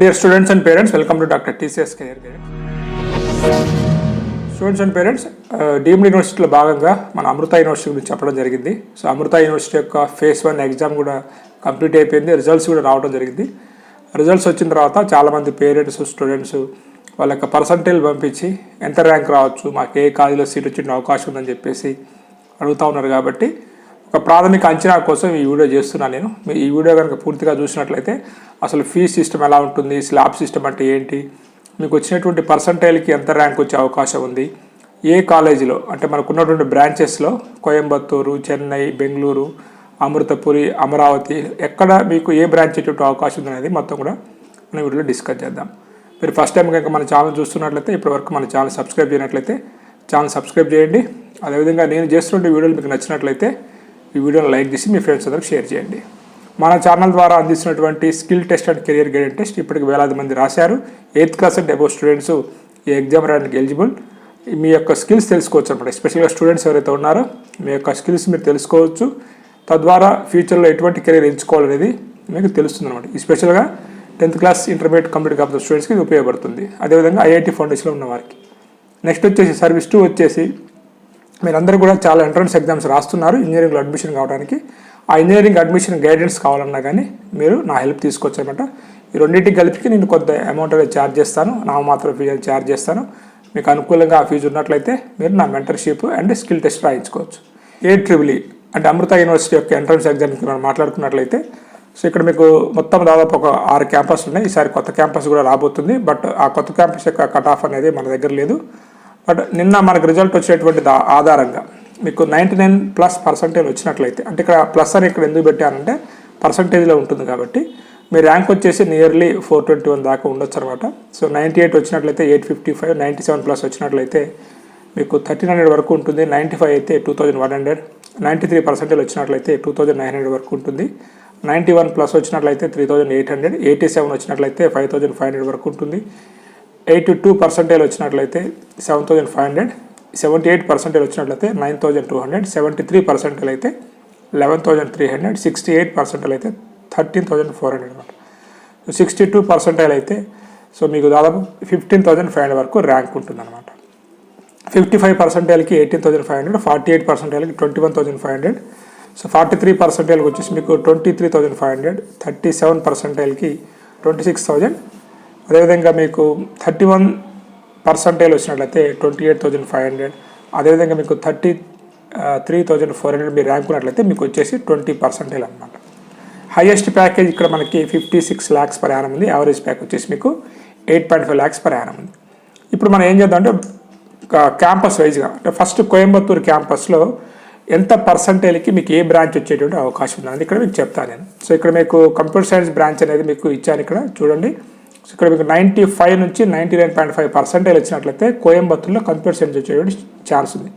Dear students and parents welcome to doctor TCS care students and parents deemed యూనివర్సిటీలో భాగంగా మన Amrita university గురించి చెప్పడం జరిగింది. సో అమృత యూనివర్సిటీ యొక్క ఫేస్ వన్ ఎగ్జామ్ కూడా కంప్లీట్ అయిపోయింది. రిజల్ట్స్ కూడా రావడం జరిగింది. రిజల్ట్స్ వచ్చిన తర్వాత చాలామంది పేరెంట్స్ స్టూడెంట్స్ వాళ్ళ యొక్క పర్సంటేజ్ పంపించి ఎంత ర్యాంక్ రావచ్చు మాకు ఏ కాలేజీలో సీట్ వచ్చిన అవకాశం ఉందని చెప్పేసి అడుగుతూ ఉన్నారు కాబట్టి ఒక ప్రాథమిక అంచనా కోసం ఈ వీడియో చేస్తున్నాను నేను. మీ ఈ వీడియో కనుక పూర్తిగా చూసినట్లయితే అసలు ఫీజ్ సిస్టమ్ ఎలా ఉంటుంది స్లాబ్ సిస్టమ్ అంటే ఏంటి మీకు వచ్చినటువంటి పర్సంటైల్కి ఎంత ర్యాంక్ వచ్చే అవకాశం ఉంది ఏ కాలేజీలో అంటే మనకు ఉన్నటువంటి బ్రాంచెస్లో కోయంబత్తూరు చెన్నై బెంగళూరు అమృతపురి అమరావతి ఎక్కడ మీకు ఏ బ్రాంచ్ వచ్చేటువంటి అవకాశం ఉంది అనేది మొత్తం కూడా మనం వీడియోలో డిస్కస్ చేద్దాం. మీరు ఫస్ట్ టైం కనుక మన ఛానల్ చూస్తున్నట్లయితే ఇప్పటివరకు మన ఛానల్ సబ్స్క్రైబ్ చేయనట్లయితే ఛానల్ సబ్స్క్రైబ్ చేయండి. అదేవిధంగా నేను చేస్తున్న వీడియోలు మీకు నచ్చినట్లయితే ఈ వీడియోని లైక్ చేసి మీ ఫ్రెండ్స్ అందరికి షేర్ చేయండి. మన ఛానల్ ద్వారా అందిస్తున్నటువంటి skill test and career guided test ఇప్పటికి వేలాది మంది రాశారు. Eighth class and above students ఈ ఎగ్జామ్ రాయడానికి ఎలిజిబుల్. మీ యొక్క స్కిల్స్ తెలుసుకోవచ్చు అనమాట ఎస్పెషల్గా స్టూడెంట్స్ ఎవరైతే ఉన్నారో మీ యొక్క స్కిల్స్ మీరు తెలుసుకోవచ్చు. తద్వారా ఫ్యూచర్లో ఎటువంటి కెరీర్ ఎంచుకోవాలనేది మీకు తెలుస్తుంది అనమాట ఈ స్పెషల్గా టెన్త్ క్లాస్ ఇంటర్మీడియట్ కంప్లీట్ కాకపోతే స్టూడెంట్స్కి ఇది ఉపయోగపడుతుంది. అదేవిధంగా ఐఐటి ఫౌండేషన్లో ఉన్న వారికి. నెక్స్ట్ వచ్చేసి సర్వీస్ టూ వచ్చేసి మీరందరూ కూడా చాలా ఎంట్రన్స్ ఎగ్జామ్స్ రాస్తున్నారు. ఇంజనీరింగ్లో అడ్మిషన్ కావడానికి. ఆ ఇంజనీరింగ్ అడ్మిషన్ గైడెన్స్ కావాలన్నా కానీ మీరు నా హెల్ప్ తీసుకోవచ్చు అనమాట ఈ రెండింటికి కలిపి నేను కొంత అమౌంట్ అనేది ఛార్జ్ చేస్తాను. నా మాత్రం ఫీజు ఛార్జ్ చేస్తాను. మీకు అనుకూలంగా ఆ ఫీజు ఉన్నట్లయితే మీరు నా మెంటర్షిప్ అండ్ స్కిల్ టెస్ట్ రాయించుకోవచ్చు. ఏ ట్రిబుల్ e అంటే అమృత యూనివర్సిటీ యొక్క ఎంట్రన్స్ ఎగ్జామ్కి మనం మాట్లాడుకున్నట్లయితే సో ఇక్కడ మీకు మొత్తం దాదాపు ఒక ఆరు క్యాంపస్ ఉన్నాయి. ఈసారి కొత్త క్యాంపస్ కూడా రాబోతుంది. బట్ ఆ కొత్త క్యాంపస్ యొక్క కట్ ఆఫ్ అనేది మన దగ్గర లేదు. బట్ నిన్న మనకు రిజల్ట్ వచ్చేటువంటి దా- ఆధారంగా. మీకు నైంటీ నైన్ ప్లస్ పర్సంటేజ్ వచ్చినట్లయితే అంటే ఇక్కడ ప్లస్ అని ఇక్కడ ఎందుకు పెట్టానంటే పర్సంటేజ్లో ఉంటుంది కాబట్టి మీ ర్యాంక్ వచ్చేసి నియర్లీ ఫోర్ ట్వంటీ వన్ దాకా ఉండొచ్చు అనమాట సో నైంటీ ఎయిట్ వచ్చినట్లయితే eight fifty five ninety seven plus వచ్చినట్లయితే మీకు థర్టీన్ హండ్రెడ్ వరకు ఉంటుంది నైంటీ ఫైవ్ అయితే two thousand one hundred ninety three percentage వచ్చినట్లయితే టూ థౌజండ్ నైన్ హండ్రెడ్ వరకు ఉంటుంది నైంటీ వన్ ప్లస్ వచ్చినట్లయితే three thousand eight hundred eighty seven వచ్చినట్లయితే ఫైవ్ థౌజండ్ ఫైవ్ హండ్రెడ్ వరకు ఉంటుంది. ఎయిటీ టూ పర్సెంటేజ్ వచ్చినట్లయితే seven thousand five hundred seventy eight percentage వచ్చినట్లయితే nine thousand two hundred seventy three percentage అయితే eleven thousand three hundred sixty eight percentage అయితే thirteen thousand four hundred అనమాట sixty two percentage అయితే so మీకు దాదాపు fifteen thousand five hundred వరకు rank ఉంటుందన్నమాట. Fifty five పర్సెంటేజ్కి eighteen thousand five hundred forty eight పర్సెంటేజ్కి twenty one thousand five hundred. So forty three పర్సెంటేజ్కి వచ్చేసి మీకు twenty three thousand five hundred thirty seven పర్సెంటేజ్కి twenty six thousand అదేవిధంగా మీకు thirty one percentage వచ్చినట్లయితే twenty eight thousand five hundred. అదేవిధంగా మీకు thirty three thousand four hundred మీరు rank ఉన్నట్లయితే మీకు వచ్చేసి ట్వంటీ పర్సెంటేజ్ అనమాట హైయెస్ట్ ప్యాకేజ్ ఇక్కడ మనకి fifty six lakhs per annum ఉంది. యావరేజ్ ప్యాక్ వచ్చేసి మీకు eight point five lakhs per annum ఉంది. ఇప్పుడు మనం ఏం చేద్దాం అంటే క్యాంపస్ వైజ్గా అంటే ఫస్ట్ కోయంబత్తూరు క్యాంపస్లో ఎంత పర్సంటేజ్కి మీకు ఏ బ్రాంచ్ వచ్చేటువంటి అవకాశం ఉంది ఇక్కడ మీకు చెప్తాను నేను. సో ఇక్కడ మీకు కంప్యూటర్ సైన్స్ బ్రాంచ్ అనేది మీకు ఇచ్చాను ఇక్కడ. చూడండి. ఇక్కడ మీకు నైంటీ ఫైవ్ నుంచి ninety nine point five percentage వచ్చినట్లయితే కోయంబత్తూరులో కంప్యూటర్ సైన్స్ వచ్చేటువంటి ఛాన్స్ ఉంది.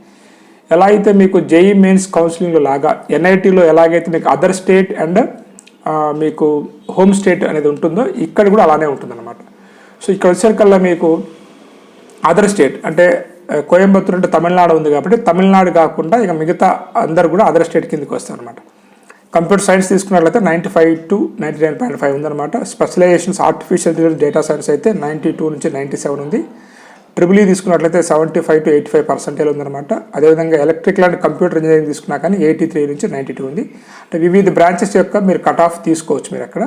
ఎలా అయితే మీకు జేఈ మెయిన్స్ కౌన్సిలింగ్లో లాగా ఎన్ఐటీలో ఎలాగైతే మీకు అదర్ స్టేట్ అండ్ మీకు హోమ్ స్టేట్ అనేది ఉంటుందో ఇక్కడ కూడా అలానే ఉంటుందన్నమాట. సో ఇక్కడ వచ్చేసరికల్లా మీకు అదర్ స్టేట్ అంటే కోయంబత్తూర్ కోయంబత్తూరు అంటే తమిళనాడు ఉంది కాబట్టి తమిళనాడు కాకుండా ఇక మిగతా అందరు కూడా అదర్ స్టేట్ కిందకి వస్తారు అనమాట కంప్యూటర్ సైన్స్ తీసుకున్నట్లయితే ninety five to ninety nine point five ఉందన్నమాట. Specialisations artificial intelligence data science అయితే నైంటీ టూ నుంచి నైంటీ సెవెన్ ఉంది. ట్రిబుల్ ఈ తీసుకున్నట్లయితే seventy five to eighty five percentage ఉందన్నమాట. అదేవిధంగా ఎలక్ట్రికల్ అండ్ కంప్యూటర్ ఇంజనీరింగ్ తీసుకున్నా కానీ ఎయిటీ త్రీ నుంచి నైంటీ టూ ఉంది. అంటే వివిధ బ్రాంచెస్ యొక్క మీరు కట్ ఆఫ్ తీసుకోవచ్చు మీరు అక్కడ.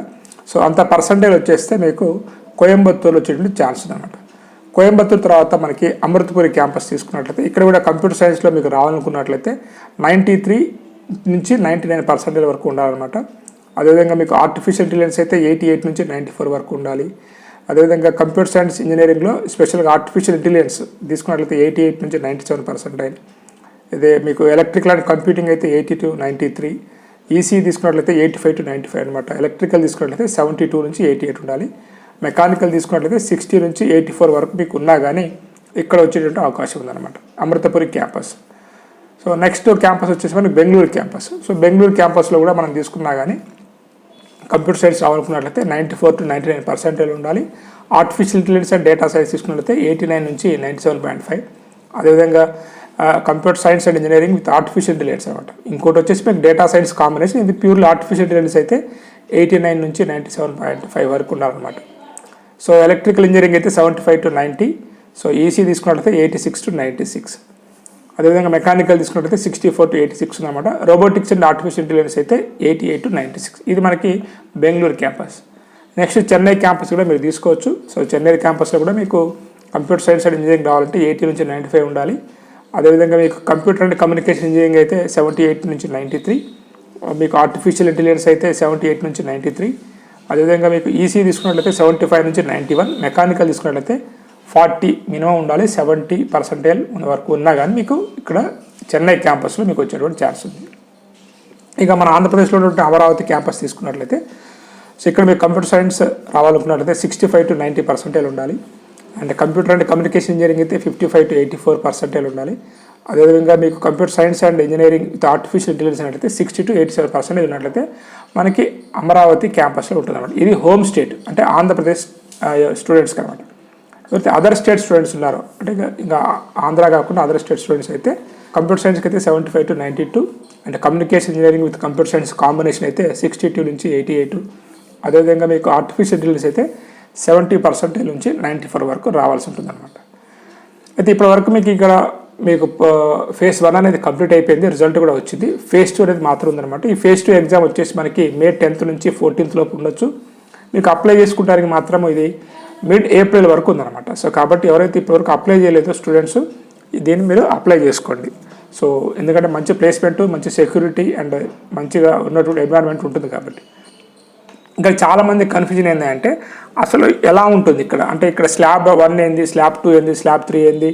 సో అంత పర్సంటేజ్ వచ్చేస్తే మీకు కోయంబత్తూరులో వచ్చేటువంటి ఛాన్స్ అనమాట కోయంబత్తూరు తర్వాత మనకి అమృతపురి క్యాంపస్ తీసుకున్నట్లయితే ఇక్కడ కూడా కంప్యూటర్ సైన్స్లో మీకు రావాలనుకున్నట్లయితే నైంటీ త్రీ నుంచి నైంటీ నైన్ పర్సెంటేజ్ వరకు ఉండాలన్నమాట. అదేవిధంగా మీకు ఆర్టిఫిషియల్ ఇంటెలిజెన్స్ అయితే ఎయిటీ ఎయిట్ నుంచి నైంటీ ఫోర్ వరకు ఉండాలి. అదేవిధంగా కంప్యూటర్ సైన్స్ ఇంజనీరింగ్లో స్పెషల్గా ఆర్టిఫిషియల్ ఇంటెలిజెన్స్ తీసుకున్నట్లయితే ఎయిటీ ఎయిట్ నుంచి నైంటీ సెవెన్ పర్సెంటైల్ ఇదే మీకు ఎలక్ట్రికల్ అండ్ కంప్యూటింగ్ అయితే eighty to ninety three. EC తీసుకున్నట్లయితే eighty five to ninety five అనమాట ఎలక్ట్రికల్ తీసుకున్నట్లయితే సెవెంటీ టూ నుంచి ఎయిటీ ఎయిట్ ఉండాలి. మెకానికల్ తీసుకున్నట్లయితే సిక్స్టీ నుంచి ఎయిటీ ఫోర్ వరకు మీకు ఉన్నా కానీ ఇక్కడ వచ్చేటువంటి అవకాశం ఉందన్నమాట. Amritapuri campus so next campus వచ్చేసి మనకి బెంగళూరు క్యాంపస్. సో బెంగళూరు క్యాంపస్లో కూడా మనం తీసుకున్నా కానీ computer science రావాలనుకున్నట్లయితే ninety four to ninety nine percentage ఉండాలి. Artificial intelligence and data science తీసుకున్నట్లయితే ఎయిటీ నైన్ నుంచి నైంటీ సెవెన్ పాయింట్ ఫైవ్. అదేవిధంగా computer science and engineering with artificial intelligence అనమాట ఇంకోటి వచ్చేసి మీకు డేటా సైన్స్ కాంబినేషన్ ఇది ప్యూర్లీ ఆర్టిఫిషియల్ ఇంటెలిజెన్స్ అయితే ఎయిటీ నైన్ నుంచి నైంటీ సెవెన్ పాయింట్ ఫైవ్ వరకు ఉండాలన్నమాట. సో ఎలక్ట్రికల్ ఇంజనీరింగ్ అయితే seventy five to ninety so EC తీసుకున్నట్లయితే eighty six to ninety six అదేవిధంగా మెకానికల్ తీసుకున్నట్లయితే sixty four to eighty six ఉందన్నమాట. రోబోటిక్స్ అండ్ ఆర్టిఫిషియల్ ఇంటెలిజెన్స్ అయితే eighty eight to ninety six ఇది మనకి Bengaluru campus. Next Chennai campus కూడా మీరు తీసుకోవచ్చు. సో చెన్నై క్యాంపస్లో కూడా మీకు కంప్యూటర్ సైన్స్ అండ్ ఇంజనీరింగ్ రావాలంటే ఎయిటీ నుంచి నైంటీ ఫైవ్ ఉండాలి. అదేవిధంగా మీకు కంప్యూటర్ అండ్ కమ్యూనికేషన్ ఇంజనీరింగ్ అయితే సెవెంటీ ఎయిట్ నుంచి నైంటీ త్రీ మీకు ఆర్టిఫిషియల్ ఇంటెలిజెన్స్ అయితే సెవెంటీ ఎయిట్ నుంచి నైంటీ త్రీ అదేవిధంగా మీకు ఈసీ తీసుకున్నట్లయితే సెవెంటీ ఫైవ్ నుంచి నైంటీ వన్ మెకానికల్ తీసుకున్నట్లయితే ఫార్టీ మినిమం ఉండాలి సెవెంటీ పర్సెంటేజ్ ఉన్న వరకు ఉన్నా కానీ మీకు ఇక్కడ చెన్నై క్యాంపస్లో మీకు వచ్చేటువంటి ఛాన్స్ ఉంది. ఇక మన ఆంధ్రప్రదేశ్లో ఉన్నటువంటి అమరావతి క్యాంపస్ తీసుకున్నట్లయితే సో ఇక్కడ మీకు computer science రావాలనుకున్నట్లయితే sixty five to ninety percentage ఉండాలి. And computer and communication engineering అయితే fifty five to eighty four percentage ఉండాలి. అదేవిధంగా మీకు computer science and engineering with artificial intelligence అయితే sixty to eighty seven percentage ఉన్నట్లయితే మనకి అమరావతి క్యాంపస్లో ఉంటుంది అనమాట ఇది హోమ్ స్టేట్ అంటే ఆంధ్రప్రదేశ్ స్టూడెంట్స్కి అనమాట అయితే అదర్ స్టేట్ స్టూడెంట్స్ ఉన్నారు. అంటే ఇంకా ఆంధ్ర కాకుండా అదర్ స్టేట్ స్టూడెంట్స్ అయితే కంప్యూటర్ సైన్స్కి అయితే seventy five to ninety two and communication engineering with computer science combination అయితే సిక్స్టీ టూ నుంచి ఎయిటీ ఎయిట్ అదేవిధంగా మీకు ఆర్టిఫిషియల్ ఇంటెలిజెన్స్ అయితే సెవెంటీ పర్సెంటేజ్ నుంచి నైంటీ ఫోర్ వరకు రావాల్సి ఉంటుంది అనమాట అయితే ఇప్పటి వరకు మీకు ఇక్కడ మీకు ఫేస్ వన్ అనేది కంప్లీట్ అయిపోయింది. రిజల్ట్ కూడా వచ్చింది. ఫేస్ టూ అనేది మాత్రం ఉందన్నమాట. ఈ ఫేస్ టూ ఎగ్జామ్ వచ్చేసి మనకి మే టెన్త్ నుంచి ఫోర్టీన్త్ లోపు ఉండొచ్చు. మీకు అప్లై చేసుకుంటానికి మాత్రం ఇది మిడ్ ఏప్రిల్ వరకు ఉందన్నమాట. సో కాబట్టి ఎవరైతే ఇప్పటివరకు అప్లై చేయలేదో స్టూడెంట్స్ దీన్ని మీరు అప్లై చేసుకోండి. సో ఎందుకంటే మంచి ప్లేస్మెంట్ మంచి సెక్యూరిటీ అండ్ మంచిగా ఉన్నటువంటి ఎన్వైర్న్మెంట్ ఉంటుంది కాబట్టి. ఇంకా చాలామంది కన్ఫ్యూజన్ ఏంటంటే అసలు ఎలా ఉంటుంది ఇక్కడ? అంటే ఇక్కడ స్లాబ్ వన్ ఏంది స్లాబ్ టూ ఏంది స్లాబ్ త్రీ ఏంది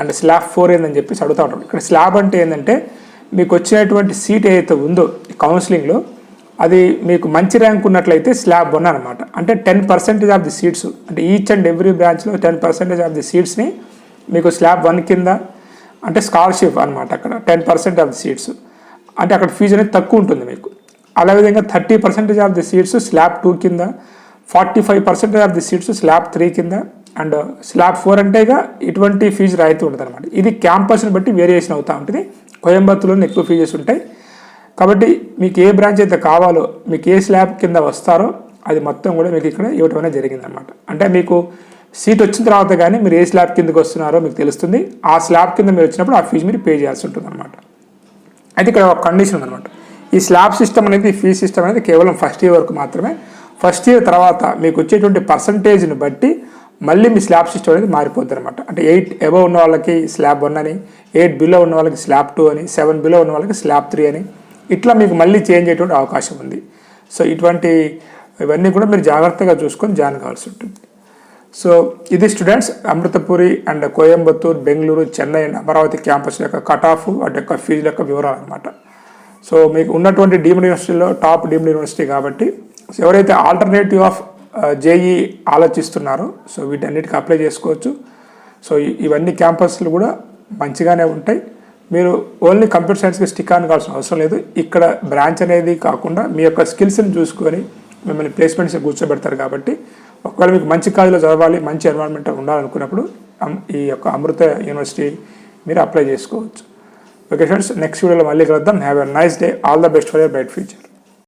అండ్ స్లాబ్ ఫోర్ ఏందని చెప్పేసి అడుగుతూ ఉంటారు. ఇక్కడ స్లాబ్ అంటే ఏంటంటే మీకు వచ్చినటువంటి సీట్ ఏదైతే ఉందో కౌన్సిలింగ్లో అది మీకు మంచి ర్యాంక్ ఉన్నట్లయితే స్లాబ్ వన్ అనమాట అంటే ten percentage of the seats అంటే ఈచ్ అండ్ ఎవ్రీ బ్రాంచ్లో టెన్ పర్సెంటేజ్ ఆఫ్ ది సీట్స్ని మీకు స్లాబ్ వన్ కింద అంటే స్కాలర్షిప్ అనమాట అక్కడ ten percent of the seats అంటే అక్కడ ఫీజు అనేది తక్కువ ఉంటుంది మీకు. అదేవిధంగా thirty percentage of the seats slab two కింద forty five percentage of the seats slab three కింద అండ్ స్లాబ్ ఫోర్ అంటే ఇక ఇటువంటి ఫీజు రాయితీ ఉంటుంది అనమాట ఇది క్యాంపస్ని బట్టి వేరియేషన్ అవుతూ ఉంటుంది. కోయంబత్తూరులో ఎక్కువ ఫీజెస్ ఉంటాయి. కాబట్టి మీకు ఏ బ్రాంచ్ అయితే కావాలో మీకు ఏ స్లాబ్ కింద వస్తారో అది మొత్తం కూడా మీకు ఇక్కడ ఇవ్వటం అనేది జరిగిందనమాట అంటే మీకు సీట్ వచ్చిన తర్వాత కానీ మీరు ఏ స్లాబ్ కిందకి వస్తున్నారో మీకు తెలుస్తుంది. ఆ స్లాబ్ కింద మీరు వచ్చినప్పుడు ఆ ఫీజు మీరు పే చేయాల్సి ఉంటుంది అనమాట అయితే ఇక్కడ ఒక కండిషన్ ఉందన్నమాట. ఈ స్లాబ్ సిస్టమ్ అనేది ఫీజ్ సిస్టమ్ అనేది కేవలం ఫస్ట్ ఇయర్ వరకు మాత్రమే. ఫస్ట్ ఇయర్ తర్వాత మీకు వచ్చేటువంటి పర్సంటేజ్ని బట్టి మళ్ళీ మీ స్లాబ్ సిస్టమ్ అనేది మారిపోద్ది అనమాట అంటే ఎయిట్ అబవ్ ఉన్న వాళ్ళకి స్లాబ్ వన్ అని ఎయిట్ బిలో ఉన్న వాళ్ళకి స్లాబ్ టూ అని సెవెన్ బిలో ఉన్న వాళ్ళకి స్లాబ్ త్రీ అని. ఇట్లా మీకు మళ్ళీ చేంజ్ అయ్యేటువంటి అవకాశం ఉంది. సో ఇటువంటి ఇవన్నీ కూడా మీరు జాగ్రత్తగా చూసుకొని జాయిన్ కావాల్సి ఉంటుంది. సో ఇది students Amritapuri and Coimbatore Bengaluru Chennai and Amaravati campus యొక్క కట్ ఆఫ్ వాటి యొక్క ఫీజు యొక్క వివరాలు అనమాట సో మీకు ఉన్నటువంటి డీమ్డ్ యూనివర్సిటీలో టాప్ డీమ్డ్ యూనివర్సిటీ కాబట్టి సో ఎవరైతే ఆల్టర్నేటివ్ ఆఫ్ జేఈ ఆలోచిస్తున్నారో సో వీటన్నిటికి అప్లై చేసుకోవచ్చు. సో ఇవన్నీ క్యాంపస్లు కూడా మంచిగానే ఉంటాయి. మీరు ఓన్లీ కంప్యూటర్ సైన్స్కి స్టిక్ అని కావాల్సిన అవసరం లేదు. ఇక్కడ బ్రాంచ్ అనేది కాకుండా మీ యొక్క స్కిల్స్ని చూసుకొని మిమ్మల్ని ప్లేస్మెంట్స్ కూర్చోబెడతారు కాబట్టి ఒకవేళ మీకు మంచి కాలేజీలో చదవాలి మంచి ఎన్వైర్న్మెంట్ ఉండాలనుకున్నప్పుడు ఈ యొక్క అమృత యూనివర్సిటీ మీరు అప్లై చేసుకోవచ్చు. ఓకే ఫ్రెండ్స్ నెక్స్ట్ వీడియోలో మళ్ళీ కలుద్దాం. Have a nice day all the best for your bright future